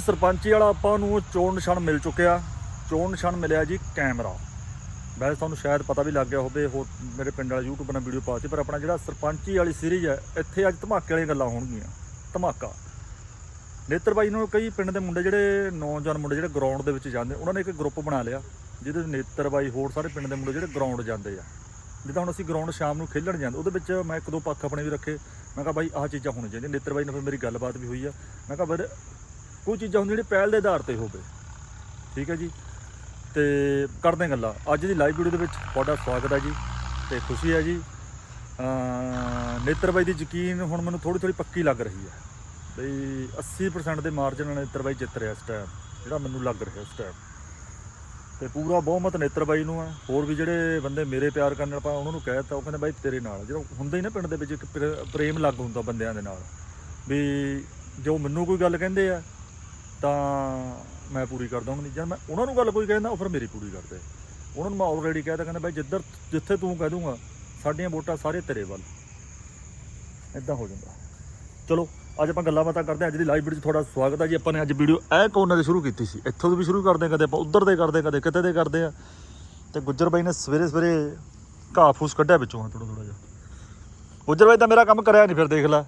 ਸਰਪੰਚੀ ਵਾਲਾ ਆਪਾਂ ਨੂੰ ਚੋਣ ਨਿਸ਼ਾਨ ਮਿਲ ਚੁੱਕਿਆ। ਚੋਣ ਨਿਸ਼ਾਨ ਮਿਲਿਆ ਜੀ ਕੈਮਰਾ। ਵੈਸੇ ਤੁਹਾਨੂੰ ਸ਼ਾਇਦ ਪਤਾ ਵੀ ਲੱਗ ਗਿਆ ਹੋਵੇ, ਹੋਰ ਮੇਰੇ ਪਿੰਡ ਵਾਲਾ YouTube ਨਾਲ ਵੀਡੀਓ ਪਾਤੀ, ਪਰ ਆਪਣਾ ਜਿਹੜਾ ਸਰਪੰਚੀ ਵਾਲੀ ਸੀਰੀਜ਼ ਹੈ, ਇੱਥੇ ਅੱਜ ਧਮਾਕੇ ਵਾਲੀਆਂ ਗੱਲਾਂ ਹੋਣਗੀਆਂ। ਧਮਾਕਾ। ਨੇਤਰ ਬਾਈ ਨੂੰ ਕਈ ਪਿੰਡ ਦੇ ਮੁੰਡੇ ਜਿਹੜੇ ਨੌਜਵਾਨ ਮੁੰਡੇ ਜਿਹੜੇ ਗਰਾਊਂਡ ਦੇ ਵਿੱਚ ਜਾਂਦੇ, ਉਹਨਾਂ ਨੇ ਇੱਕ ਗਰੁੱਪ ਬਣਾ ਲਿਆ, ਜਿਹਦੇ ਵਿੱਚ ਨੇਤਰ ਬਾਈ, ਹੋਰ ਸਾਰੇ ਪਿੰਡ ਦੇ ਮੁੰਡੇ ਜਿਹੜੇ ਗਰਾਊਂਡ ਜਾਂਦੇ ਆ। ਜਿੱਦਾਂ ਹੁਣ ਅਸੀਂ ਗਰਾਊਂਡ ਸ਼ਾਮ ਨੂੰ ਖੇਡਣ ਜਾਂਦੇ, ਉਹਦੇ ਵਿੱਚ ਮੈਂ ਇੱਕ ਦੋ ਪੱਖ ਆਪਣੇ ਵੀ ਰੱਖੇ। ਮੈਂ ਕਿਹਾ ਬਾਈ ਆਹ ਚੀਜ਼ਾਂ ਹੋਣੀਆਂ ਚਾਹੀਦੀਆਂ। ਨੇਤਰ ਬਾਈ ਨਾਲ ਫਿਰ ਮੇਰੀ ਗੱਲਬਾਤ ਵੀ ਹੋਈ ਆ। ਮੈਂ ਕਿਹਾ ਫਿਰ ਕੋਈ ਚੀਜ਼ਾਂ ਹੁੰਦੀਆਂ ਜਿਹੜੀ ਪਹਿਲ ਦੇ ਆਧਾਰ ਤੇ ਹੋਵੇ। ਠੀਕ ਹੈ ਜੀ? ਤੇ ਕਰਦੇ ਹਾਂ ਗੱਲਾਂ। ਅੱਜ ਦੀ ਲਾਈਵ ਵੀਡੀਓ ਦੇ ਵਿੱਚ ਤੁਹਾਡਾ ਸਵਾਗਤ ਹੈ ਜੀ। ਤੇ ਖੁਸ਼ੀ ਹੈ ਜੀ। ਨੇਤਰਬਾਈ ਦੀ ਯਕੀਨ ਹੁਣ ਮੈਨੂੰ ਥੋੜੀ ਥੋੜੀ ਪੱਕੀ ਲੱਗ ਰਹੀ ਹੈ। ਬਈ 80% ਦੇ ਮਾਰਜਨ ਨਾਲ ਨੇਤਰਬਾਈ ਜਿੱਤ ਰਿਹਾ ਇਸ ਟਾਈਮ ਜਿਹੜਾ ਮੈਨੂੰ ਲੱਗ ਰਿਹਾ ਇਸ ਟਾਈਮ ਤੇ ਪੂਰਾ ਬਹੁਮਤ ਨੇਤਰਬਾਈ ਨੂੰ ਹੈ। ਹੋਰ ਵੀ ਜਿਹੜੇ ਬੰਦੇ ਮੇਰੇ ਪਿਆਰ ਕਰਨ ਨਾਲ ਆਪਾਂ ਉਹਨਾਂ ਨੂੰ ਕਹਿ ਦਿੱਤਾ, ਉਹ ਕਹਿੰਦੇ ਬਾਈ ਤੇਰੇ ਨਾਲ। ਜਿਹੜਾ ਹੁੰਦਾ ਹੀ ਨਾ ਪਿੰਡ ਦੇ ਵਿੱਚ ਇੱਕ ਪ੍ਰੇ- ਪ੍ਰੇਮ ਲੱਗ ਹੁੰਦਾ ਬੰਦਿਆਂ ਦੇ ਨਾਲ। ਵੀ ਜੋ ਮੈਨੂੰ ਕੋਈ ਗੱਲ ਕਹਿੰਦੇ ਆ ਤਾਂ ਮੈਂ ਪੂਰੀ ਕਰ ਉਹਨਾਂ ਦੀ ਜਦ ਮੈਂ ਉਹਨਾਂ ਨੂੰ ਗੱਲ ਕੋਈ ਕਹਿੰਦਾ ਉਹ ਫਿਰ ਮੇਰੀ ਪੂਰੀ ਕਰਦੇ। ਉਹਨਾਂ ਨੂੰ ਮੈਂ ਆਲਰੇਡੀ ਕਹਿ ਤਾ ਕਹਿੰਦਾ ਬਾਈ ਜਿੱਧਰ ਜਿੱਥੇ ਤੂੰ ਕਹਿ ਦੂੰਗਾ ਸਾਡੀਆਂ ਵੋਟਾਂ ਸਾਰੇ ਤੇਰੇ ਵੱਲ। ਇਦਾਂ ਹੋ ਜਾਂਦਾ। ਚਲੋ ਅੱਜ ਆਪਾਂ ਗੱਲਾਂ ਬਾਤਾਂ ਕਰਦੇ ਹਾਂ। ਅੱਜ ਦੀ ਲਾਈਵ ਵੀਡੀਓ 'ਚ ਤੁਹਾਡਾ ਸਵਾਗਤ ਹੈ ਜੀ। ਆਪਾਂ ਨੇ ਅੱਜ ਵੀਡੀਓ ਇਹ ਕੋਨੇ ਦੇ ਸ਼ੁਰੂ ਕੀਤੀ ਸੀ। ਇੱਥੋਂ ਤੋਂ ਵੀ ਸ਼ੁਰੂ ਕਰਦੇ ਹਾਂ ਕਦੇ ਆਪਾਂ ਉੱਧਰ ਦੇ ਕਰਦੇ ਹਾਂ, ਕਦੇ ਕਿਤੇ ਦੇ ਕਰਦੇ ਆ ਤੇ ਗੁੱਜਰ ਬਾਈ ਨੇ ਸਵੇਰੇ ਸਵੇਰੇ ਘਾਹ ਫੂਸ ਕੱਢਿਆ ਵਿੱਚੋਂ ਥੋੜਾ ਥੋੜਾ ਜਿਹਾ। ਗੁੱਜਰ ਬਾਈ ਤਾਂ ਮੇਰਾ ਕੰਮ ਕਰਿਆ ਨਹੀਂ ਫਿਰ ਦੇਖ ਲੈ।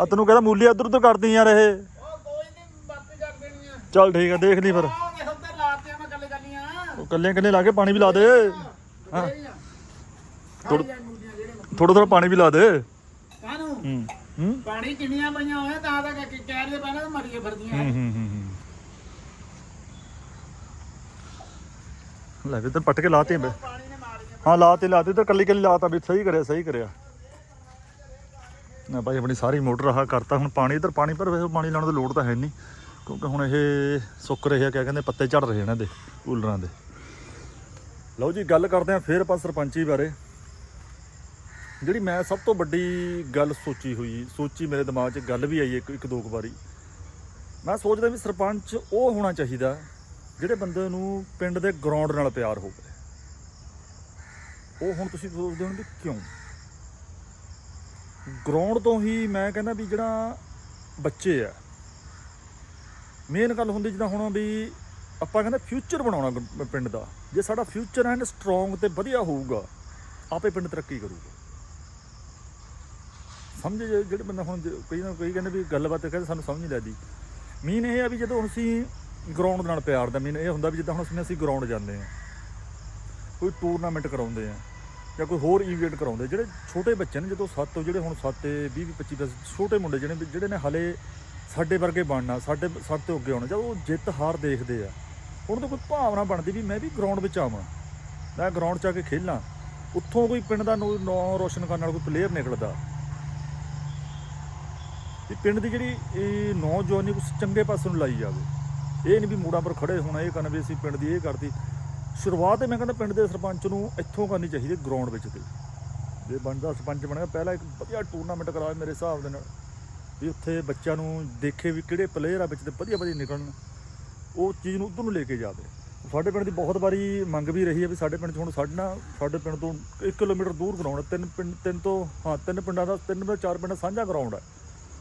ਆ ਤੈਨੂੰ ਕਹਿੰਦਾ ਮੂਲੀ ਇੱਧਰ ਉੱਧਰ ਕਰਦੀ ਯਾਰ ਇਹ ਉਹ ਕੋਈ ਨਹੀਂ ਬਾਪੀ ਕਰ ਦੇਣੀ ਆ ਚੱਲ ਠੀਕ ਆ ਦੇਖ ਲਈ ਫਿਰ। ਉੱਧਰ ਮੈਂ ਗੱਲੀਆਂ ਉਹ ਕੱਲੇ ਕੱਲੇ ਲਾ ਕੇ ਪਾਣੀ ਵੀ ਲਾ ਦੇ। ਹਾਂ। ਥੋੜਾ ਥੋੜਾ ਪਾਣੀ ਵੀ ਲਾ ਦੇ। ਕਾਹਨੂੰ? ਹੂੰ। ਹੂੰ। ਪਾਣੀ ਕਿੰਨੀਆਂ ਪਈਆਂ ਹੋਇਆ ਤਾਂ ਤਾਂ ਕਹਿ ਰਹੇ ਪਹਿਲਾਂ ਮਰੀਏ ਫਿਰਦੀਆਂ। ਹੂੰ ਹੂੰ ਹੂੰ, ਹੂੰ। ਲੈ ਵੀ ਇੱਧਰ ਪੱਟ ਕੇ ਲਾਤੇ ਬੇ ਪਾਣੀ ਨੇ ਮਾਰੀਆਂ ਹਾਂ ਲਾਤੇ ਲਾਤੇ। ਇੱਧਰ ਕੱਲੀ ਕੱਲੀ ਲਾਤਾ ਵੀ ਸਹੀ ਕਰਿਆ ਸਹੀ ਕਰਿਆ। ਨਾ ਭਾਈ ਆਪਣੀ ਸਾਰੀ ਮੋਟਰ ਆਹ ਕਰਤਾ ਹੁਣ ਪਾਣੀ ਇੱਧਰ ਪਾਣੀ ਪਰ ਵੈਸੇ ਪਾਣੀ ਲਾਉਣ ਦੀ ਲੋੜ ਤਾਂ ਹੈ ਨਹੀਂ ਕਿਉਂਕਿ ਹੁਣ ਇਹ ਸੁੱਕ ਰਹੇ ਆ, ਕਿਆ ਕਹਿੰਦੇ, ਪੱਤੇ ਝੜ ਰਹੇ ਇਹਨਾਂ ਦੇ, ਕੂਲਰਾਂ ਦੇ। ਲਓ ਜੀ, ਗੱਲ ਕਰਦੇ ਆ ਫੇਰ ਆਪਾਂ ਸਰਪੰਚੀ ਬਾਰੇ। ਜਿਹੜੀ ਮੈਂ ਸਭ ਤੋਂ ਵੱਡੀ ਗੱਲ ਸੋਚੀ ਹੋਈ, ਸੋਚੀ ਮੇਰੇ ਦਿਮਾਗ 'ਚ ਗੱਲ ਵੀ ਆਈ ਇੱਕ ਇੱਕ ਦੋ ਕੁ ਵਾਰੀ। ਮੈਂ ਸੋਚਦਾ ਵੀ ਸਰਪੰਚ ਉਹ ਹੋਣਾ ਚਾਹੀਦਾ, ਜਿਹੜੇ ਬੰਦੇ ਨੂੰ ਪਿੰਡ ਦੇ ਗਰਾਊਂਡ ਨਾਲ ਪਿਆਰ ਹੋਵੇ। ਉਹ ਹੁਣ ਤੁਸੀਂ ਸੋਚਦੇ ਹੋ ਵੀ ਕਿਉਂ? ਗਰਾਊਂਡ ਤੋਂ ਹੀ ਮੈਂ ਕਹਿੰਦਾ ਵੀ ਜਿਹੜਾ ਬੱਚੇ ਆ ਮੇਨ ਗੱਲ ਹੁੰਦੀ ਜਿੱਦਾਂ ਹੁਣ ਵੀ ਆਪਾਂ ਕਹਿੰਦੇ ਫਿਊਚਰ ਬਣਾਉਣਾ ਪਿੰਡ ਦਾ। ਜੇ ਸਾਡਾ ਫਿਊਚਰ ਐਂਡ ਸਟਰੋਂਗ ਤੇ ਵਧੀਆ ਹੋਊਗਾ, ਆਪੇ ਪਿੰਡ ਤਰੱਕੀ ਕਰੂਗਾ। ਸਮਝ ਜਿਹੜੇ ਬੰਦਾ ਹੁਣ ਕਈ ਨਾ ਕਈ ਕਹਿੰਦੇ ਵੀ ਗੱਲਬਾਤ ਕਹਿੰਦੇ ਸਾਨੂੰ ਸਮਝ ਨਹੀਂ ਲੱਗਦੀ। ਮੀਨ ਇਹ ਆ ਵੀ ਜਦੋਂ ਅਸੀਂ ਗਰਾਊਂਡ ਨਾਲ ਪਿਆਰ ਦਾ ਮੀਨ ਇਹ ਹੁੰਦਾ ਵੀ ਜਿੱਦਾਂ ਹੁਣ ਅਸੀਂ ਅਸੀਂ ਗਰਾਊਂਡ ਜਾਂਦੇ ਆ ਕੋਈ ਟੂਰਨਾਮੈਂਟ ਕਰਾਉਂਦੇ ਆ ਜਾਂ ਕੋਈ ਹੋਰ ਇਵੈਂਟ ਕਰਾਉਂਦੇ ਜਿਹੜੇ ਛੋਟੇ ਬੱਚੇ ਨੇ, ਜਦੋਂ ਸੱਤ ਤੋਂ ਜਿਹੜੇ ਹੁਣ 7 20 25 ਦਸ ਛੋਟੇ ਮੁੰਡੇ ਜਿਹੜੇ ਜਿਹੜੇ ਨੇ ਹਲੇ ਸਾਡੇ ਵਰਗੇ ਬਣਨਾ, ਸਾਡੇ ਸਾਡੇ ਤੋਂ ਅੱਗੇ ਆਉਣਾ ਜਦੋਂ ਉਹ ਜਿੱਤ ਹਾਰ ਦੇਖਦੇ ਆ। ਉਹਨਾਂ ਤੋਂ ਕੋਈ ਭਾਵਨਾ ਬਣਦੀ ਵੀ ਮੈਂ ਵੀ ਗਰਾਊਂਡ ਵਿੱਚ ਆਵਾਂ। ਮੈਂ ਗਰਾਊਂਡ 'ਚ ਆ ਕੇ ਖੇਲਾਂ। ਉੱਥੋਂ ਕੋਈ ਪਿੰਡ ਦਾ ਨਾਂ ਰੋਸ਼ਨ ਕਰਨ ਵਾਲਾ ਕੋਈ ਪਲੇਅਰ ਨਿਕਲਦਾ। ਵੀ ਪਿੰਡ ਦੀ ਜਿਹੜੀ ਇਹ ਨੌਜਵਾਨੀ ਉਸ ਚੰਗੇ ਪਾਸੇ ਨੂੰ ਲਾਈ ਜਾਵੇ। ਇਹ ਨਹੀਂ ਵੀ ਮੂੜਾਂ ਪਰ ਖੜੇ ਹੋਣਾ, ਇਹ ਕਰਨ ਵੀ ਅਸੀਂ ਪਿੰਡ ਦੀ ਇਹ ਕਰਦੀ ਸ਼ੁਰੂਆਤ ਮੈਂ ਕਹਿੰਦਾ ਪਿੰਡ ਦੇ ਸਰਪੰਚ ਨੂੰ ਇੱਥੋਂ ਕਰਨੀ ਚਾਹੀਦੀ ਗਰਾਊਂਡ ਵਿੱਚ ਤੇ। ਜੇ ਬਣਦਾ ਸਰਪੰਚ ਬਣਿਆ ਪਹਿਲਾਂ ਇੱਕ ਵਧੀਆ ਟੂਰਨਾਮੈਂਟ ਕਰਾਵੇ ਮੇਰੇ ਹਿਸਾਬ ਦੇ ਨਾਲ। ਵੀ ਉੱਥੇ ਬੱਚਿਆਂ ਨੂੰ ਦੇਖੇ ਵੀ ਕਿਹੜੇ ਪਲੇਅਰ ਆ ਵਿੱਚ ਤੇ ਵਧੀਆ ਵਧੀਆ ਨਿਕਲਣ। ਉਹ ਚੀਜ਼ ਨੂੰ ਉਧਰ ਨੂੰ ਲੈ ਕੇ ਜਾਵੇ ਸਾਡੇ ਪਿੰਡ ਦੀ ਬਹੁਤ ਵਾਰੀ ਮੰਗ ਵੀ ਰਹੀ ਹੈ ਵੀ ਸਾਡੇ ਪਿੰਡ 'ਚ ਹੁਣ ਸਾਡੇ ਨਾ ਸਾਡੇ ਪਿੰਡ ਤੋਂ 1 ਕਿਲੋਮੀਟਰ ਦੂਰ ਗਰਾਊਂਡ ਹੈ। ਤਿੰਨ ਪਿੰਡ, ਤਿੰਨ ਤੋਂ, ਹਾਂ, ਤਿੰਨ ਪਿੰਡਾਂ ਦਾ, ਤਿੰਨ ਜਾਂ ਚਾਰ ਪਿੰਡਾਂ ਸਾਂਝਾ ਗਰਾਊਂਡ ਹੈ।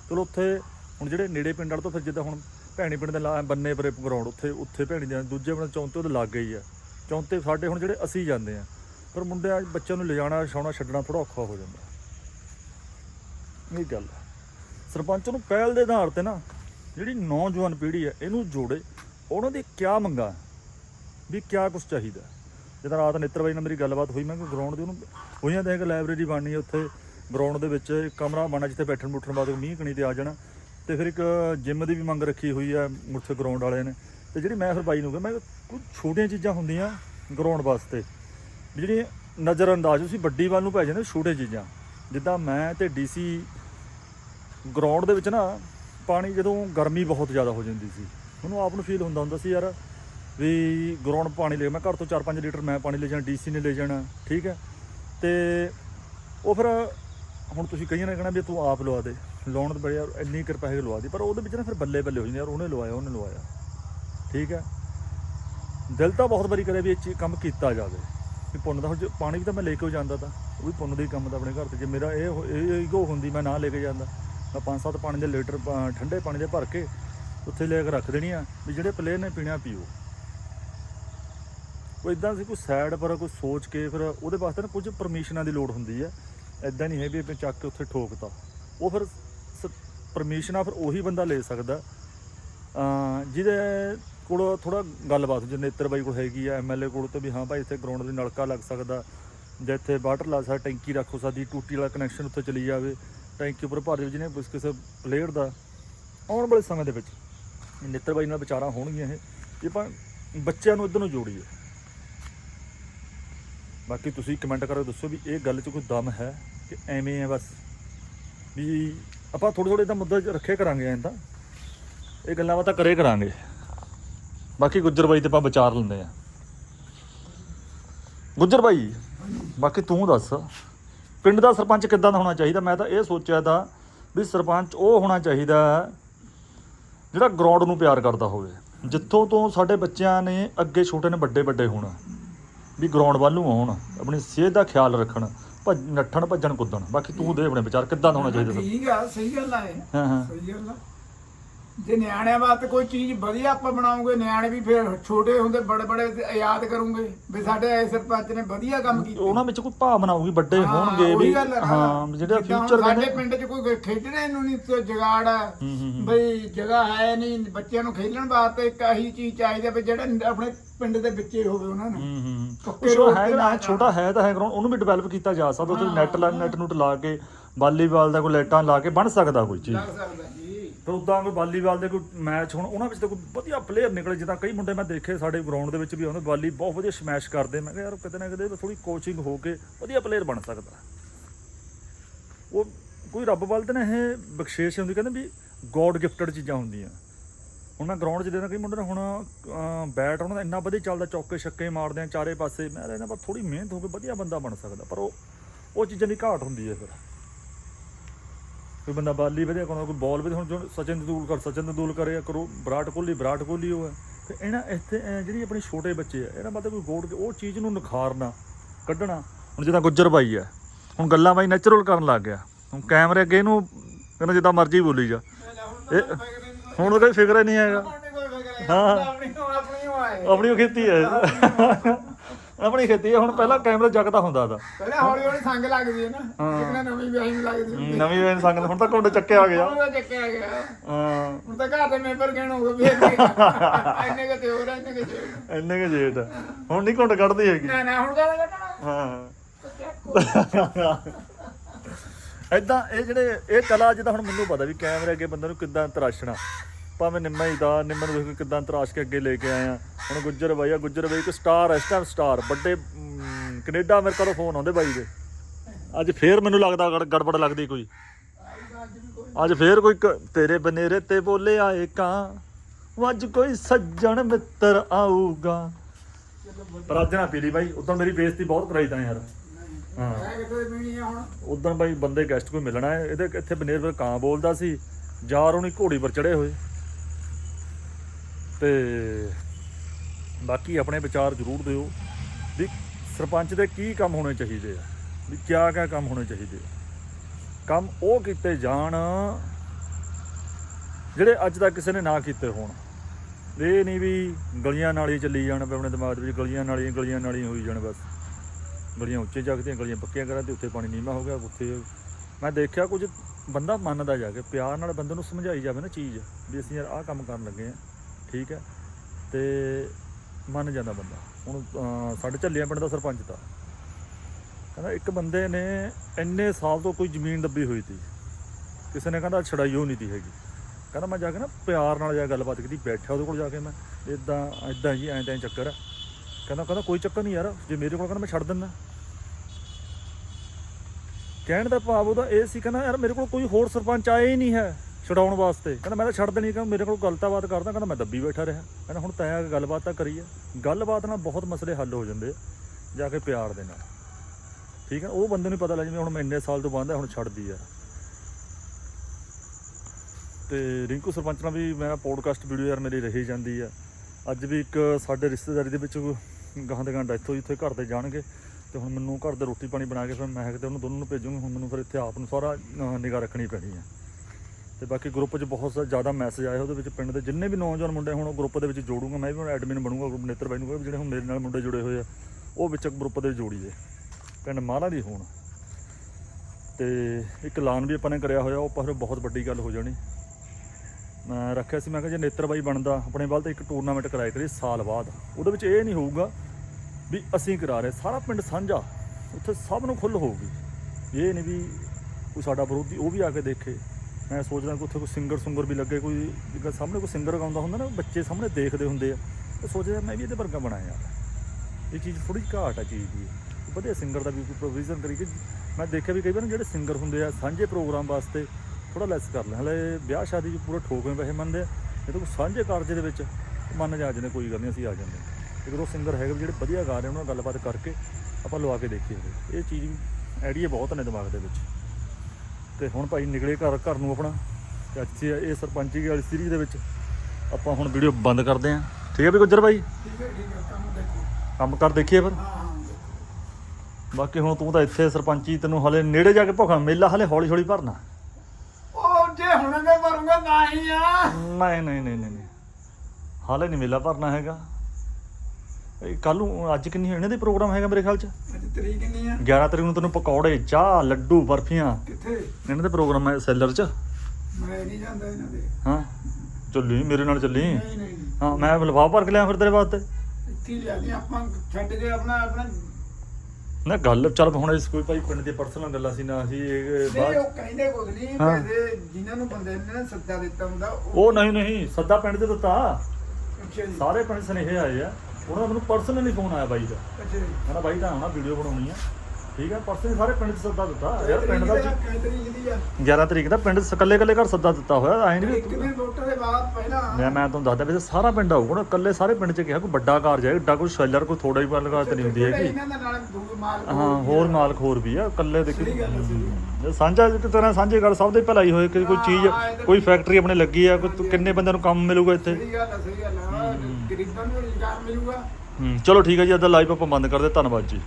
ਚਲੋ ਉੱਥੇ ਹੁਣ ਜਿਹੜੇ ਨੇੜੇ ਪਿੰਡ ਵਾਲੇ ਤੋਂ ਫਿਰ ਜਿੱਦਾਂ ਹੁਣ ਭੈਣੀ ਪਿੰਡ ਦੇ ਲਾ, ਬੰਨੇ ਪਰੇ ਗਰਾਊਂਡ ਉੱਥੇ ਉੱਥੇ ਭੈਣੀ ਦੇ ਦੂਜੇ ਪਿੰਡ ਚੌਂਤੇ ਉਹਦੇ ਲੱਗ ਗਈ ਹੈ। ਚੌਂਤੇ ਸਾਡੇ ਹੁਣ ਜਿਹੜੇ ਅਸੀਂ ਜਾਂਦੇ ਆ ਪਰ ਮੁੰਡਿਆਂ ਬੱਚਿਆਂ ਨੂੰ ਲਿਜਾਣਾ ਛਾਉਣਾ ਛੱਡਣਾ ਥੋੜਾ ਔਖਾ ਹੋ ਜਾਂਦਾ। ਇਹ ਗੱਲ ਹੈ। ਸਰਪੰਚ ਨੂੰ ਪਹਿਲ ਦੇ ਆਧਾਰ ਤੇ ਨਾ ਜਿਹੜੀ ਨੌਜਵਾਨ ਪੀੜ੍ਹੀ ਹੈ, ਇਹਨੂੰ ਜੋੜੇ ਉਹਨਾਂ ਦੀ ਕਿਆ ਮੰਗਾ ਵੀ ਕਿਆ ਕੁਝ ਚਾਹੀਦਾ ਜਦੋਂ ਰਾਤ ਨੇਤਰ ਬਾਈ ਨਾਲ ਮੇਰੀ ਗੱਲਬਾਤ ਹੋਈ, ਮੈਂ ਕਿ ਗਰਾਊਂਡ ਦੀ ਉਹਨੂੰ ਹੋਈਆਂ ਤਾਂ ਇੱਕ ਲਾਇਬ੍ਰੇਰੀ ਬਣਨੀ ਹੈ ਉੱਥੇ ਗਰਾਊਂਡ ਦੇ ਵਿੱਚ ਇੱਕ ਕਮਰਾ ਬਣਨਾ ਜਿੱਥੇ ਬੈਠਣ ਬੁੱਠਣ ਬਾਅਦ ਮੀਂਹ ਕਣੀ ਤੇ ਆ ਜਾਣਾ। ਤੇ ਫਿਰ ਇੱਕ ਜਿਮ ਦੀ ਵੀ ਮੰਗ ਰੱਖੀ ਹੋਈ ਹੈ, ਉੱਥੇ ਗਰਾਊਂਡ ਵਾਲਿਆਂ ਨੇ। ਤੇ ਜਿਹੜੀ ਮੈਂ ਫਿਰ ਬਾਈ ਨੂੰ ਕਿਹਾ, ਮੈਂ ਕੁਝ ਛੋਟੀਆਂ ਚੀਜ਼ਾਂ ਹੁੰਦੀਆਂ ਗਰਾਊਂਡ ਵਾਸਤੇ। ਜਿਹੜੀ ਜਿਹੜੀਆਂ ਨਜ਼ਰ ਅੰਦਾਜ਼ ਤੁਸੀਂ ਵੱਡੀ ਵੱਲ ਨੂੰ ਪੈ ਜਾਂਦੇ ਛੋਟੇ ਚੀਜ਼ਾਂ। ਜਿੱਦਾਂ ਮੈਂ ਤੇ ਡੀਸੀ ਗਰਾਊਂਡ ਦੇ ਵਿੱਚ ਨਾ ਪਾਣੀ ਜਦੋਂ ਗਰਮੀ ਬਹੁਤ ਜ਼ਿਆਦਾ ਹੋ ਜਾਂਦੀ ਸੀ, ਉਹਨੂੰ ਆਪ ਨੂੰ ਫੀਲ ਹੁੰਦਾ ਹੁੰਦਾ ਸੀ ਯਾਰ ਵੀ ਗਰਾਊਂਡ ਪਾਣੀ ਲੈ, ਮੈਂ ਘਰ ਤੋਂ 4-5 ਲੀਟਰ ਮੈਂ ਪਾਣੀ ਲੈ ਜਾਣਾ ਡੀਸੀ ਨੇ ਲੈ ਜਾਣਾ, ਠੀਕ ਹੈ। ਤੇ ਉਹ ਫਿਰ ਹੁਣ ਤੁਸੀਂ ਕਈਆਂ ਨੇ ਕਹਿਣਾ ਵੀ ਤੂੰ ਆਪ ਲਵਾ ਦੇ, ਲਾਉਣ ਦੇ ਬੜੇ ਯਾਰ ਇੰਨੀ ਕਿਰਪਾ ਹੈ ਲਵਾ ਦੀ, ਪਰ ਉਹਦੇ ਵਿੱਚ ਨਾ ਫਿਰ ਬੱਲੇ ਬੱਲੇ ਹੋ ਜਾਂਦੇ ਯਾਰ ਉਹਨੇ ਲਵਾਇਆ ਉਹਨੇ ਲਵਾਇਆ, ਠੀਕ ਹੈ। ਦਿਲ ਤਾਂ ਬਹੁਤ ਵਾਰੀ ਕਰੇ ਵੀ ਇਹ ਚੀਜ਼ ਕੰਮ ਕੀਤਾ ਜਾਵੇ, ਵੀ ਪੁੰਨ ਦਾ, ਹੁਣ ਪਾਣੀ ਵੀ ਤਾਂ ਮੈਂ ਲੈ ਕੇ ਹੋ ਜਾਂਦਾ ਤਾਂ, ਉਹ ਵੀ ਪੁੰਨ ਦਾ ਹੀ ਕੰਮ ਤਾਂ ਆਪਣੇ ਘਰ ਤੇ, ਜੇ ਮੇਰਾ ਇਹ ਹੋ- ਇਹ ਈਗੋ ਹੁੰਦੀ ਮੈਂ ਨਾ ਲੈ ਕੇ ਜਾਂਦਾ। ਮੈਂ ਪੰਜ ਸੱਤ ਪਾਣੀ ਦੇ ਲੀਟਰ ਠੰਡੇ ਪਾਣੀ ਦੇ ਭਰ ਕੇ ਉੱਥੇ ਲੈ ਕੇ ਰੱਖ ਦੇਣੀ ਆ ਵੀ ਜਿਹੜੇ ਪਲੇਅਰ ਨੇ ਪੀਣਾ ਪੀਓ। ਕੋਈ ਇਦਾਂ ਸੀ ਕੋਈ ਸਾਈਡ ਪਰ ਕੋਈ ਸੋਚ ਕੇ ਫਿਰ ਉਹਦੇ ਵਾਸਤੇ ਨਾ ਕੁਝ ਪਰਮਿਸ਼ਨਾਂ ਦੀ ਲੋੜ ਹੁੰਦੀ ਹੈ ਇਦਾਂ ਨਹੀਂ ਹੈ ਵੀ ਆਪਾਂ ਚੱਕ ਕੇ ਉੱਥੇ ਠੋਕਤਾ। ਉਹ ਫਿਰ ਪਰਮਿਸ਼ਨਾਂ ਫਿਰ ਉਹੀ ਬੰਦਾ ਲੈ ਸਕਦਾ। ਜਿਹਦੇ ਕੋਲ ਥੋੜਾ ਗੱਲਬਾਤ ਜੇ ਨੇਤਰ ਬਾਈ ਕੋਲ ਹੈਗੀ ਆ ਐਮਐਲਏ ਕੋਲ, ਤੇ ਵੀ ਹਾਂ ਭਾਈ ਇੱਥੇ ਗਰਾਊਂਡ ਦੇ ਨਲਕਾ ਲੱਗ ਸਕਦਾ। ਜਾਂ ਇੱਥੇ ਵਾਟਰ ਲਾ ਸਕਦਾ, ਟੈਂਕੀ ਰੱਖੋ ਸਾਡੀ ਟੂਟੀ ਵਾਲਾ ਕਨੈਕਸ਼ਨ ਉੱਥੇ ਚਲੀ ਜਾਵੇ। ਟੈਂਕੀ ਉੱਪਰ ਭਰ ਦਿਓ ਜਿਹਨੇ ਬਸ ਕਿਸੇ ਪਲੇਅਰ ਦਾ, ਆਉਣ ਵਾਲੇ ਸਮੇਂ ਦੇ ਵਿੱਚ ਨੇਤਰ ਬਾਈ ਨਾਲ ਵਿਚਾਰਾਂ ਹੋਣਗੀਆਂ ਇਹ ਜੇ ਆਪਾਂ ਬੱਚਿਆਂ ਨੂੰ ਇੱਧਰ ਨੂੰ ਜੋੜੀਏ। ਬਾਕੀ ਤੁਸੀਂ ਕਮੈਂਟ ਕਰਕੇ ਦੱਸੋ ਵੀ ਇਹ ਗੱਲ 'ਚ ਕੋਈ ਦਮ ਹੈ ਕਿ ਐਵੇਂ ਹੈ ਬਸ? ਵੀ ਆਪਾਂ ਥੋੜੇ ਥੋੜੇ ਦਾ ਮੁੱਦਾ ਰੱਖੇ ਕਰਾਂਗੇ ਐਂ ਤਾਂ। ਇਹ ਗੱਲਾਂ ਬਾਤਾਂ ਕਰੇ ਕਰਾਂਗੇ। ਬਾਕੀ ਗੁੱਜਰ ਬਾਈ ਤੇ ਆਪਾਂ ਵਿਚਾਰ ਲੈਂਦੇ ਆ ਗੁੱਜਰ ਬਾਈ, ਬਾਕੀ ਤੂੰ ਦੱਸ। ਪਿੰਡ ਦਾ ਸਰਪੰਚ ਕਿੱਦਾਂ ਦਾ ਹੋਣਾ ਚਾਹੀਦਾ? ਮੈਂ ਤਾਂ ਇਹ ਸੋਚਿਆ ਤਾਂ ਵੀ ਸਰਪੰਚ ਉਹ ਹੋਣਾ ਚਾਹੀਦਾ ਜਿਹੜਾ ਗਰਾਊਂਡ ਨੂੰ ਪਿਆਰ ਕਰਦਾ ਹੋਵੇ। ਜਿੱਥੋਂ ਤੋਂ ਸਾਡੇ ਬੱਚਿਆਂ ਨੇ ਅੱਗੇ ਛੋਟੇ ਨੇ ਵੱਡੇ ਵੱਡੇ ਹੋਣਾ ਵੀ ਗਰਾਊਂਡ ਵੱਲ ਨੂੰ ਆਉਣ ਆਪਣੀ ਸਿਹਤ ਦਾ ਖਿਆਲ ਰੱਖਣ ਭੱਜ ਨੱਠਣ ਭੱਜਣ ਕੁੱਦਣ। ਬਾਕੀ ਤੂੰ ਦੇ ਆਪਣੇ ਵਿਚਾਰ ਕਿੱਦਾਂ ਦਾ ਹੋਣਾ ਚਾਹੀਦਾ? ਠੀਕ ਆ ਸਹੀ ਗੱਲ ਆ ਇਹ। ਹਾਂ ਹਾਂ। ਸਹੀ ਗੱਲ ਆ। ਜੇ ਨਿਆਣਿਆਂ ਵਾਸਤੇ ਕੋਈ ਚੀਜ਼ ਵਧੀਆ ਆਪਾਂ ਬਣਾਉਂਗੇ ਨਿਆਣੇ ਵੀ ਫਿਰ ਛੋਟੇ ਹੁੰਦੇ ਬੜੇ ਬੜੇ ਯਾਦ ਕਰੂੰਗੇ ਵੀ ਸਾਡੇ ਐ ਸਰਪੰਚ ਨੇ ਵਧੀਆ ਕੰਮ ਕੀਤਾ। ਉਹਨਾਂ ਵਿੱਚ ਕੋਈ ਭਾਵਨਾ ਹੋਊਗੀ ਵੱਡੇ ਹਾਂ, ਹੋਣਗੇ ਉਹੀ ਵੀ ਗੱਲ ਆ ਨਾ। ਹਾਂ ਜਿਹੜਾ ਜਿੱਦਾਂ ਹੁਣ ਫਿਊਚਰ ਸਾਡੇ ਪਿੰਡ 'ਚ ਕੋਈ ਖੇਡਣੇ ਨੂੰ ਨਹੀਂ ਤੇ ਜਗਾੜ ਆ। ਹੂੰ, ਹੂੰ, ਹੂੰ। ਬਈ ਜਗ੍ਹਾ ਹੈ ਨਹੀਂ ਬੱਚਿਆਂ ਨੂੰ ਖੇਡਣ ਵਾਸਤੇ ਇੱਕ ਆਹੀ ਚੀਜ਼ ਚਾਹੀਦੀ ਆ ਵੀ ਜਿਹੜਾ ਆਪਣੇ ਪਿੰਡ ਦੇ ਵਿੱਚੇ ਹੋਵੇ ਉਹਨਾਂ ਨੂੰ। ਹੂੰ ਹੂੰ ਪੱਕੇ ਰੋਡ ਹੈ ਤੇ ਨਾ ਨਾ ਛੋਟਾ ਹੈ ਤਾਂ ਹੈ ਗਰਾਊਂਡ ਉਹਨੂੰ ਵੀ ਡਿਵੈਲਪ ਕੀਤਾ ਜਾ ਸਕਦਾ ਹਾਂ, ਨੈਟ ਲਾ ਨੈਟ ਨੂਟ ਲਾ ਕੇ ਵਾਲੀਬਾਲ ਦਾ ਕੋਈ ਲਾਈਟਾਂ ਲਾ ਕੇ ਬਣ ਸਕਦਾ ਕੋਈ ਚੀਜ਼। ਲੱਗ ਸਕਦਾ ਜੀ। ਫਿਰ ਉਦਾਂ ਕੋਈ ਵਾਲੀਬਾਲ ਦੇ ਕੋਈ ਮੈਚ ਹੋਣ, ਉਹਨਾਂ ਵਿੱਚ ਤਾਂ ਕੋਈ ਵਧੀਆ ਪਲੇਅਰ ਨਿਕਲੇ। ਜਿੱਦਾਂ ਕਈ ਮੁੰਡੇ ਮੈਂ ਦੇਖੇ ਸਾਡੇ ਗਰਾਊਂਡ ਦੇ ਵਿੱਚ ਵੀ ਆਉਂਦੇ, ਵਾਲੀ ਬਹੁਤ ਵਧੀਆ ਸਮੈਸ਼ ਕਰਦੇ। ਮੈਂ ਕਿਹਾ ਯਾਰ ਕਿਤੇ ਨਾ ਕਿਤੇ ਥੋੜੀ ਕੋਚਿੰਗ ਹੋ ਕੇ ਵਧੀਆ ਪਲੇਅਰ ਬਣ ਸਕਦਾ। ਉਹ ਕੋਈ ਰੱਬ ਵੱਲ ਤੇ ਨਾ ਇਹ ਬਖਸ਼ਿਸ਼ ਹੁੰਦੀ, ਕਹਿੰਦੇ ਵੀ ਗੋਡ ਗਿਫਟਡ ਚੀਜ਼ਾਂ ਹੁੰਦੀਆਂ। ਹੁਣ ਮੈਂ ਗਰਾਊਂਡ 'ਚ ਦੇਖਦਾ, ਕਈ ਮੁੰਡੇ ਨੇ ਹੁਣ ਬੈਟ ਉਹਨਾਂ ਦਾ ਇੰਨਾ ਵਧੀਆ ਚੱਲਦਾ, ਚੌਕੇ ਛੱਕੇ ਮਾਰਦੇ ਆ, ਚਾਰੇ ਪਾਸੇ। ਮੈਂ ਕਹਿੰਦਾ ਪਰ ਥੋੜੀ ਮਿਹਨਤ ਹੋਵੇ ਵਧੀਆ ਬੰਦਾ ਬਣ ਸਕਦਾ, ਪਰ ਉਹ ਉਹ ਚੀਜ਼ਾਂ ਦੀ ਘਾਟ ਹੁੰਦੀ ਹੈ ਫਿਰ। ਕੋਈ ਬੰਦਾ ਬਾਲੀ ਵਧੀਆ ਕਰਦਾ ਕੋਈ ਬਾਲ ਵਧੀਆ ਹੁਣ ਜੋ ਸਚਿਨ ਤੰਦੂਲਕਰ ਸਚਿਨ ਤੰਦੂਲਕਰ ਇਹ ਕਰੋ ਵਿਰਾਟ ਕੋਹਲੀ ਵਿਰਾਟ ਕੋਹਲੀ ਉਹ ਹੈ। ਤੇ ਇਹਨਾਂ ਇੱਥੇ ਜਿਹੜੀ ਆਪਣੀ ਛੋਟੇ ਬੱਚੇ ਆ ਇਹਨਾਂ ਮਤਲਬ ਕੋਈ ਗੋੜ ਕੇ ਉਹ ਚੀਜ਼ ਨੂੰ ਨਿਖਾਰਨਾ ਕੱਢਣਾ। ਹੁਣ ਜਿੱਦਾਂ ਗੁੱਜਰ ਬਾਈ ਆ ਹੁਣ ਗੱਲਾਂ ਬਾਈ ਨੈਚੁਰਲ ਕਰਨ ਲੱਗ ਗਿਆ। ਹੁਣ ਕੈਮਰੇ ਅੱਗੇ ਇਹਨੂੰ ਕਹਿੰਦਾ ਜਿੱਦਾਂ ਮਰਜ਼ੀ ਬੋਲੀ ਜਾ। ਇਹ ਹੁਣ ਉਹਦਾ ਫਿਕਰ ਹੀ ਨਹੀਂ ਹੈਗਾ। ਹਾਂ। ਆਪਣੀ ਆਪਣੀ ਖੇਤੀ ਹੈ। ਆਪਣੀ ਖੇਤੀ ਹੈ ਹੁਣ ਪਹਿਲਾਂ ਕੈਮਰਾ ਜਗਦਾ ਹੁੰਦਾ ਦਾ ਪਹਿਲਾਂ ਹੌਲੀ ਹੌਲੀ ਸੰਗ ਲੱਗਦੀ ਹੈ ਨਾ ਹਾਂ। ਕਿੰਨਾ ਨਵੀਂ ਵਿਆਹੀ ਨੂੰ ਲੱਗਦੀ ਹੁੰਦੀ। ਨਵੀਂ ਵੇਨ ਸੰਗ ਹੁਣ ਤਾਂ ਕੁੰਡ ਚੱਕਿਆ ਗਿਆ। ਹੁਣ ਤਾਂ ਚੱਕਿਆ ਗਿਆ। ਹਾਂ। ਹੁਣ ਤਾਂ ਘਰ ਦੇ ਮੈਂਬਰ ਕਹਿਣ ਹੋਗੇ ਵੀ ਇੰਨੇ ਕੁ- ਇੰਨੇ ਕਿ ਤੇ ਹੋਰ ਆ, ਇੰਨੇ ਕਿ ਤੇ ਹੋਰ। ਇੰਨੇ ਕੁ ਜੇਠ। ਆ। ਹੁਣ ਨਹੀਂ ਕੁੰਡ ਕੱਢਦੀ ਹੈਗੀ। ਨਾ ਨਾ ਹੁਣ ਕਾਹਦਾ ਕੱਢਣਾ। ਹਾਂ। ਐਦਾਂ ਇਹ ਜਿਹੜੇ ਇਹ ਕਲਾ ਜਿੱਦਾਂ ਹੁਣ ਮੈਨੂੰ ਪਤਾ ਵੀ ਕੈਮਰੇ ਅੱਗੇ ਬੰਦੇ ਨੂੰ ਕਿੱਦਾਂ ਤਰਾਸ਼ਣਾ। ਭਾਵੇਂ ਨਿੰਮਾ ਹੀ ਦਾ ਨਿੰਮਾ ਨੂੰ ਵੇਖ ਕੇ ਕਿੱਦਾਂ ਤਰਾਸ਼ ਕੇ ਅੱਗੇ ਲੈ ਕੇ ਆਇਆ ਹੁਣ ਗੁੱਜਰ ਬਾਈ ਆ ਗੁੱਜਰ ਬਾਈ ਇੱਕ ਸਟਾਰ ਹੈ ਇਸ ਟਾਈਮ ਸਟਾਰ ਵੱਡੇ ਅਮ, ਕੈਨੇਡਾ ਮੇਰੇ ਕੋਲ ਫੋਨ ਆਉਂਦੇ ਬਾਈ ਦੇ। ਅੱਜ ਫੇਰ ਮੈਨੂੰ ਲੱਗਦਾ ਗੜਬੜ ਲੱਗਦੀ ਕੋਈ। ਅੱਜ ਫੇਰ ਕੋਈ ਤੇਰੇ ਬਨੇਰੇ ਤੇ ਬੋਲੇ ਆਏ ਕਾਂ ਅੱਜ ਕੋਈ ਸੱਜਣ ਮਿੱਤਰ ਆਊਗਾ। ਪਰ ਅੱਜ ਨਾ ਪੀਲੀ ਬਾਈ ਉਦੋਂ ਮੇਰੀ ਬੇਇੱਜ਼ਤੀ ਬਹੁਤ ਕਰਾਈ ਤਾਂ ਯਾਰ। ਹਾਂ। ਉਦੋਂ ਬਾਈ ਬੰਦੇ ਗੈਸਟ ਕੋਈ ਮਿਲਣਾ ਹੈ ਇਹਦੇ ਇੱਥੇ ਬਨੇਰ ਪਰ ਕਾਂ ਬੋਲਦਾ ਸੀ। ਯਾਰ ਉਹਨੀ ਘੋੜੀ ਪਰ ਚੜੇ ਹੋਏ। ਤੇ ਬਾਕੀ ਆਪਣੇ ਵਿਚਾਰ ਜ਼ਰੂਰ ਦਿਓ ਵੀ ਸਰਪੰਚ ਦੇ ਕੀ ਕੰਮ ਹੋਣੇ ਚਾਹੀਦੇ ਆ, ਵੀ ਕਿਆ ਕਿਆ ਕੰਮ ਹੋਣੇ ਚਾਹੀਦੇ ਆ। ਕੰਮ ਉਹ ਕੀਤੇ ਜਾਣ ਜਿਹੜੇ ਅੱਜ ਤੱਕ ਕਿਸੇ ਨੇ ਨਾ ਕੀਤੇ ਹੋਣ। ਇਹ ਨਹੀਂ ਵੀ ਗਲੀਆਂ ਨਾਲ ਹੀ ਚੱਲੀ ਜਾਣ ਵੀ ਆਪਣੇ ਦਿਮਾਗ ਦੇ ਵਿੱਚ, ਗਲੀਆਂ ਨਾਲ ਹੀ ਗਲੀਆਂ ਨਾਲ ਹੀ ਹੋਈ ਜਾਣ ਬਸ। ਗਲੀਆਂ ਉੱਚੇ ਜਗਦੀਆਂ ਗਲੀਆਂ ਪੱਕੀਆਂ ਕਰਾਂ ਤੇ ਉੱਥੇ ਪਾਣੀ ਨੀਵਾਂ ਹੋ ਗਿਆ, ਉੱਥੇ ਮੈਂ ਦੇਖਿਆ ਕੁਝ ਬੰਦਾ ਮੰਨਦਾ ਜਾ ਕੇ ਪਿਆਰ ਨਾਲ ਬੰਦੇ ਨੂੰ ਸਮਝਾਈ ਜਾਵੇ ਨਾ ਚੀਜ਼, ਵੀ ਅਸੀਂ ਯਾਰ ਆਹ ਕੰਮ ਕਰਨ ਲੱਗੇ ਆ। ਠੀਕ ਹੈ। ਤੇ ਮੰਨ ਜਾਂਦਾ ਬੰਦਾ। ਹੁਣ ਸਾਡੇ ਝੱਲੀਆਂ ਪਿੰਡ ਦਾ ਸਰਪੰਚ ਤਾਂ। ਕਹਿੰਦਾ ਇੱਕ ਬੰਦੇ ਨੇ ਇੰਨੇ ਸਾਲ ਤੋਂ ਕੋਈ ਜ਼ਮੀਨ ਦੱਬੀ ਹੋਈ ਸੀ ਕਿਸੇ ਨੇ ਕਹਿੰਦਾ ਛੜਾਈ ਨਹੀਂ ਤੀ ਹੈਗੀ। ਕਹਿੰਦਾ ਮੈਂ ਜਾ ਕੇ ਨਾ ਪਿਆਰ ਨਾਲ ਜਾ ਗੱਲਬਾਤ ਕੀਤੀ ਬੈਠਾ ਉਹਦੇ ਕੋਲ ਜਾ ਕੇ ਮੈਂ। ਇਦਾਂ ਇਦਾਂ ਜੀ, ਐਂ, ਤਾਂ ਚੱਕਰ ਆ ਕਹਿੰਦਾ ਕਹਿੰਦਾ ਕੋਈ ਚੱਕਰ ਨਹੀਂ ਯਾਰ, ਜੇ ਮੇਰੇ ਕੋਲ ਕਹਿੰਦਾ ਮੈਂ ਛੱਡ ਦਿੰਦਾ। ਕਹਿਣ ਦਾ ਭਾਵ ਉਹਦਾ ਇਹ ਸੀ, ਕਹਿੰਦਾ ਯਾਰ ਮੇਰੇ ਕੋਲ ਕੋਈ ਹੋਰ ਸਰਪੰਚ ਆਇਆ ਹੀ ਨਹੀਂ ਹੈ। ਛਡਾਉਣ ਵਾਸਤੇ। ਕਹਿੰਦਾ ਮੈਂ ਤਾਂ ਛੱਡ ਦੇਣੀ ਕਹਿੰਦਾ ਮੇਰੇ ਕੋਲ ਗਲਤਾਬਾਤ ਕਰਦਾ, ਕਹਿੰਦਾ ਮੈਂ ਦੱਬੀ ਬੈਠਾ ਰਿਹਾ। ਕਹਿੰਦਾ ਹੁਣ ਤੈਂ ਗੱਲਬਾਤ ਤਾਂ ਕਰੀ ਆ। ਗੱਲਬਾਤ ਨਾਲ ਬਹੁਤ ਮਸਲੇ ਹੱਲ ਹੋ ਜਾਂਦੇ ਆ, ਜਾ ਕੇ ਪਿਆਰ ਦੇ ਨਾਲ। ਠੀਕ ਹੈ ਉਹ ਬੰਦੇ ਨੂੰ ਪਤਾ ਲੱਗ ਜਿਵੇਂ ਹੁਣ ਮੈਂ ਇੰਨੇ ਸਾਲ ਤੋਂ ਬੰਦ ਹੈ ਹੁਣ ਛੱਡਦੀ ਆ। ਤੇ ਰਿੰਕੂ ਸਰਪੰਚ ਨਾਲ ਵੀ ਮੈਂ ਪੋਡਕਾਸਟ ਵੀਡੀਓ ਯਾਰ ਮੇਰੀ ਰਹੀ ਜਾਂਦੀ ਆ। ਅੱਜ ਵੀ ਇੱਕ ਸਾਡੇ ਰਿਸ਼ਤੇਦਾਰੀ ਦੇ ਵਿੱਚ ਗਾਹਾਂ ਦੇ ਗਾਂ ਇੱਥੋਂ ਹੋਈ ਉੱਥੇ ਘਰ ਦੇ ਜਾਣਗੇ। ਤੇ ਹੁਣ ਮੈਨੂੰ ਘਰ ਦੇ ਰੋਟੀ ਪਾਣੀ ਬਣਾ ਕੇ ਫਿਰ ਮੈਂ ਕਿਤੇ ਉਹਨੂੰ ਦੋਨੋਂ ਨੂੰ ਭੇਜੂੰਗਾ, ਹੁਣ ਮੈਨੂੰ ਫਿਰ ਇੱਥੇ ਆਪ ਨੂੰ ਸਾਰਾ ਨਿਗਾਹ ਰੱਖਣੀ ਪੈਣੀ ਆ। ਤੇ ਬਾਕੀ ਗਰੁੱਪ 'ਚ ਬਹੁਤ ਸਾ- ਜ਼ਿਆਦਾ ਮੈਸੇਜ ਆਏ ਉਹਦੇ ਵਿੱਚ ਪਿੰਡ ਦੇ ਜਿੰਨੇ ਵੀ ਨੌਜਵਾਨ ਮੁੰਡੇ ਹੁਣ ਉਹ ਗਰੁੱਪ ਦੇ ਵਿੱਚ ਜੋੜੂਗਾ, ਮੈਂ ਵੀ ਹੁਣ ਐਡਮਿਨ ਬਣੂਗਾ ਗਰੁੱਪ ਨੇਤਰ ਬਾਈ ਨੂੰ ਜਿਹੜੇ ਹੁਣ ਮੇਰੇ ਨਾਲ ਮੁੰਡੇ ਜੁੜੇ ਹੋਏ ਆ, ਉਹ ਵਿੱਚ ਗਰੁੱਪ ਦੇ ਜੋੜੀਏ ਪਿੰਡ ਮਾਲਾ ਦੀ ਹੋਣ। ਤੇ ਇੱਕ ਐਲਾਨ ਵੀ ਆਪਾਂ ਨੇ ਕਰਿਆ ਹੋਇਆ, ਉਹ ਪਰ ਬਹੁਤ ਵੱਡੀ ਗੱਲ ਹੋ ਜਾਣੀ। ਮੈਂ ਰੱਖਿਆ ਸੀ, ਮੈਂ ਕਿਹਾ ਜੇ ਨੇਤਰ ਬਾਈ ਬਣਦਾ, ਆਪਣੇ ਵੱਲ ਤਾਂ ਇੱਕ ਟੂਰਨਾਮੈਂਟ ਕਰਾਇਆ ਕਰੀ ਸਾਲ ਬਾਅਦ। ਉਹਦੇ ਵਿੱਚ ਇਹ ਨਹੀਂ ਹੋਊਗਾ ਵੀ ਅਸੀਂ ਕਰਾ ਰਹੇ, ਸਾਰਾ ਪਿੰਡ ਸਾਂਝਾ, ਉੱਥੇ ਸਭ ਨੂੰ ਖੁੱਲ੍ਹ ਹੋਊਗੀ। ਇਹ ਨਹੀਂ ਵੀ ਕੋਈ ਸਾਡਾ ਵਿਰੋਧੀ, ਉਹ ਵੀ ਆ ਕੇ ਦੇਖੇ। ਮੈਂ ਸੋਚਦਾ ਕਿ ਉੱਥੇ ਕੋਈ ਸਿੰਗਰ ਸੁੰਗਰ ਵੀ ਲੱਗੇ, ਕੋਈ ਜਿੱਦਾਂ ਸਾਹਮਣੇ ਕੋਈ ਸਿੰਗਰ ਗਾਉਂਦਾ ਹੁੰਦਾ ਨਾ, ਬੱਚੇ ਸਾਹਮਣੇ ਦੇਖਦੇ ਹੁੰਦੇ ਆ। ਉਹ ਸੋਚਦਾ ਮੈਂ ਵੀ ਇਹਦੇ ਵਰਗਾ ਬਣਾਇਆ ਯਾਰ ਇਹ ਚੀਜ਼ ਥੋੜੀ ਘਾਟ ਆ ਚੀਜ਼ ਦੀ। ਵਧੀਆ ਸਿੰਗਰ ਦਾ ਵੀ ਕੋਈ ਪ੍ਰੋਵੀਜ਼ਨ ਕਰੀ ਕਿ ਮੈਂ ਦੇਖਿਆ ਵੀ ਕਈ ਵਾਰ ਨਾ ਜਿਹੜੇ ਸਿੰਗਰ ਹੁੰਦੇ ਆ, ਸਾਂਝੇ ਪ੍ਰੋਗਰਾਮ ਵਾਸਤੇ ਥੋੜਾ ਲੈਸ ਕਰ ਲੈ। ਹਲੇ ਵਿਆਹ ਸ਼ਾਦੀ 'ਚ ਪੂਰਾ ਠੋਕਵੇਂ ਪੈਸੇ ਮੰਨਦੇ ਆ। ਜਦੋਂ ਕੋਈ ਸਾਂਝੇ ਕਾਰਜ ਦੇ ਵਿੱਚ ਮੰਨ ਜਾ ਜਾਂਦੇ ਕੋਈ ਗੱਲ ਨਹੀਂ, ਅਸੀਂ ਆ ਜਾਂਦੇ ਹਾਂ। ਇੱਕ ਦੋ ਸਿੰਗਰ ਹੈਗੇ ਵੀ ਜਿਹੜੇ ਵਧੀਆ ਗਾ ਰਹੇ ਉਹਨਾਂ ਨਾਲ ਗੱਲਬਾਤ ਕਰਕੇ ਆਪਾਂ ਲਵਾ ਕੇ ਦੇਖੀਏ। ਇਹ ਚੀਜ਼ ਆਈਡੀਆ ਬਹੁਤ ਨੇ ਦਿਮਾਗ ਦੇ ਵਿੱਚ। ਤੇ ਹੁਣ ਭਾਈ ਨਿਕਲੇ ਘਰ ਘਰ ਨੂੰ ਆਪਣਾ। ਤੇ ਅੱਜ ਇਹ ਸਰਪੰਚੀ ਵਾਲੀ ਸੀਰੀਜ਼ ਦੇ ਵਿੱਚ ਆਪਾਂ ਹੁਣ ਵੀਡੀਓ ਬੰਦ ਕਰਦੇ ਆਂ। ਠੀਕ ਹੈ ਵੀ ਗੁੱਜਰ ਭਾਈ? ਠੀਕ ਹੈ ਠੀਕ ਹੈ ਕੰਮ ਕਰ ਦੇਖੀਏ ਫਿਰ। ਬਾਕੀ ਹੁਣ ਤੂੰ ਤਾਂ ਇੱਥੇ ਸਰਪੰਚੀ ਤੈਨੂੰ ਹਲੇ ਨੇੜੇ ਜਾ ਕੇ ਭੁੱਖਾ ਮੇਲਾ ਹਲੇ ਹੌਲੀ ਹੌਲੀ ਭਰਨਾ। ਉਹ ਜੇ ਹੁਣ ਮੈਂ ਭਰੂੰਗਾ ਨਾ ਹੀ ਆ। ਨਹੀਂ ਨਹੀਂ ਨਹੀਂ ਨਹੀਂ ਨਹੀਂ। ਹਾਲੇ ਨਹੀਂ ਮੇਲਾ ਭਰਨਾ ਹੈਗਾ। ਕੱਲ ਨੂੰ ਅੱਜ ਕਿੰਨੀ ਇਹਨਾਂ ਦੇ ਪ੍ਰੋਗਰਾਮ ਹੈਗਾ ਮੇਰੇ ਖਿਆਲ ਚ? ਅੱਜ ਤਰੀਕ ਕਿੰਨੀ ਆ? 11 ਤਰੀਕ ਨੂੰ ਤੈਨੂੰ ਪਕੌੜੇ ਚਾਹ ਲੱਡੂ ਬਰਫੀਆਂ। ਕਿੱਥੇ? ਇਹਨਾਂ ਦੇ ਪ੍ਰੋਗਰਾਮ ਹੈ ਸੈਲਰ ਚ। ਮੈਂ ਨਹੀਂ ਜਾਂਦਾ ਇਹਨਾਂ ਦੇ। ਹਾਂ। ਚੱਲੀ ਮੇਰੇ ਨਾਲ ਚੱਲੀ? ਨਹੀਂ ਨਹੀਂ। ਹਾਂ ਮੈਂ ਲਿਫਾਫਾ ਭਰ ਕੇ ਲਿਆ ਫਿਰ ਤੇਰੇ ਵਾਸਤੇ। ਇੱਥੇ ਲਿਆਦੀ ਆਪਾਂ ਛੱਡ ਕੇ ਆਪਣਾ ਆਪਣਾ। ਨਾ ਗੱਲ ਚੱਲ ਹੁਣ ਇਸ ਕੋਈ ਭਾਈ ਪਿੰਡ ਦੀ ਪਰਸਨਲ ਗੱਲਾਂ ਸੀ ਨਾ ਅਸੀਂ ਇਹ ਬਾਅਦ ਉਹ ਕਹਿੰਦੇ ਕੁਝ ਨਹੀਂ। ਵੈਸੇ ਜਿਨ੍ਹਾਂ ਨੂੰ ਬੰਦੇ ਨੇ ਸੱਦਾ ਦਿੱਤਾ ਹੁੰਦਾ ਉਹ ਨਹੀਂ ਨਹੀਂ ਸੱਦਾ ਪਿੰਡ ਦੇ ਦਿੱਤਾ। ਸਾਰੇ ਪਿੰਡ ਸੁਨੇਹੇ ਆਏ ਆ। ਉਹਨਾਂ ਦਾ ਮੈਨੂੰ ਪਰਸਨਲੀ ਫੋਨ ਆਇਆ ਬਾਈ ਦਾ। ਅੱਛਾ ਜੀ। ਕਹਿੰਦਾ ਬਾਈ ਤਾਂ ਆਉਣਾ ਵੀਡੀਓ ਬਣਾਉਣੀ ਆ। ਠੀਕ ਆ ਪਰਸਨਲੀ ਸਾਰੇ ਪਿੰਡ 'ਚ ਸੱਦਾ ਦਿੱਤਾ। ਯਾਰ ਪਿੰਡ ਦਾ ਕਈ ਤਰੀਕ ਦੀ ਆ? 11 ਤਰੀਕ ਦਾ ਪਿੰਡ ਇਕੱਲੇ ਇਕੱਲੇ ਘਰ ਸੱਦਾ ਦਿੱਤਾ ਹੋਇਆ ਐਂ ਨਹੀਂ ਇੱਕ ਦਿਨ ਵੋਟਾਂ ਦੇ ਬਾਅਦ ਪਹਿਲਾਂ। ਮੈਂ ਮੈਂ ਤੁਹਾਨੂੰ ਦੱਸਦਾ ਵੀ ਸਾਰਾ ਪਿੰਡ ਆਊਗਾ ਨਾ ਇਕੱਲੇ ਸਾਰੇ ਪਿੰਡ 'ਚ ਕਿਹਾ ਕੋਈ ਵੱਡਾ ਕਾਰਜ ਹੈ ਏਡਾ ਕੋਈ ਸ਼ੈਲਰ ਕੋਈ ਥੋੜਾ ਹੀ ਪਰ ਲਗਾ ਤੇ ਨਹੀਂ ਹੁੰਦੀ ਹੈਗੀ। ਇਹਨਾਂ ਦਾ ਨਾਲ ਦੂਰ ਮਾਲ ਹਾਂ ਹੋਰ ਮਾਲਕ ਹੋਰ ਵੀ ਆ ਇਕੱਲੇ ਦੇ ਇਹ ਸਾਂਝਾ ਇੱਕ ਤਰ੍ਹਾਂ ਸਾਂਝੇ ਗੱਲ ਸਭ ਦੇ ਭਲਾਈ ਹੋਏ ਕਿ ਕੋਈ ਚੀਜ਼ ਕੋਈ ਫੈਕਟਰੀ ਆਪਣੇ ਲੱਗੀ ਆ ਕੋਈ ਕਿੰਨੇ ਬੰਦਿਆਂ ਨੂੰ ਕੰਮ ਮਿਲੂਗਾ ਇੱਥੇ? ਸਹੀ ਗੱਲ ਸਹੀ ਗੱਲ ਗਰੀਬਾਂ ਨੂੰ ਰੁਜ਼ਗਾਰ ਮਿਲੂਗਾ। ਹੂੰ, ਚਲੋ ਠੀਕ ਹੈ ਜੀ ਅੱਜ ਦਾ ਲਾਈਵ ਆਪਾਂ ਬੰਦ ਕਰਦੇ ਧੰਨਵਾਦ ਜੀ।